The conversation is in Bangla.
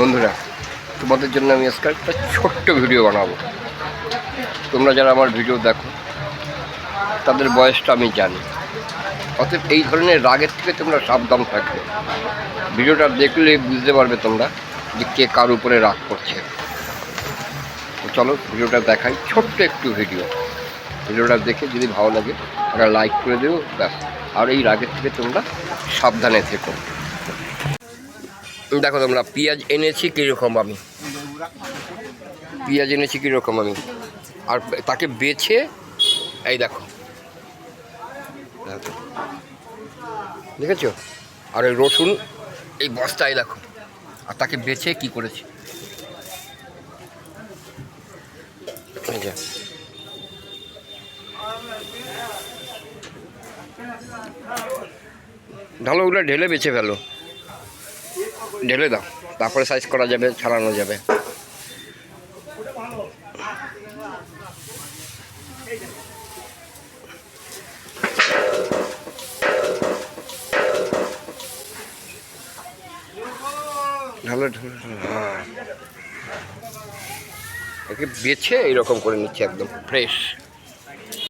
বন্ধুরা, তোমাদের জন্য আমি আজকে একটা ছোট্ট ভিডিও বানাবো। তোমরা যারা আমার ভিডিও দেখো, তাদের বয়সটা আমি জানি। অতএব এই ধরনের রাগের থেকে তোমরা সাবধান থাকবে। ভিডিওটা দেখলে বুঝতে পারবে তোমরা যে কে কার উপরে রাগ করছে। তো চলো ভিডিওটা দেখাই, ছোট্ট একটু ভিডিও। ভিডিওটা দেখে যদি ভালো লাগে, একটা লাইক করে দেবো ব্যাস। আর এই রাগের থেকে তোমরা সাবধানে থেকো। দেখো তোমরা, পেঁয়াজ এনেছি কীরকম আমি। পেঁয়াজ এনেছি কীরকম আমি। আর তাকে বেছে, এই দেখো। দেখো। দেখেছ? আর ওই রসুন, এই বস্তায় দেখো। আর তাকে বেছে কি করেছি। ঢালো ওগুলো ঢেলে বেছে ফেলো। ঢেলে দাও। তারপরে সাইজ করা যাবে, ছাড়ানো যাবে। ঢালো হ্যাঁ। একে বেছে এইরকম করে নিচ্ছে একদম ফ্রেশ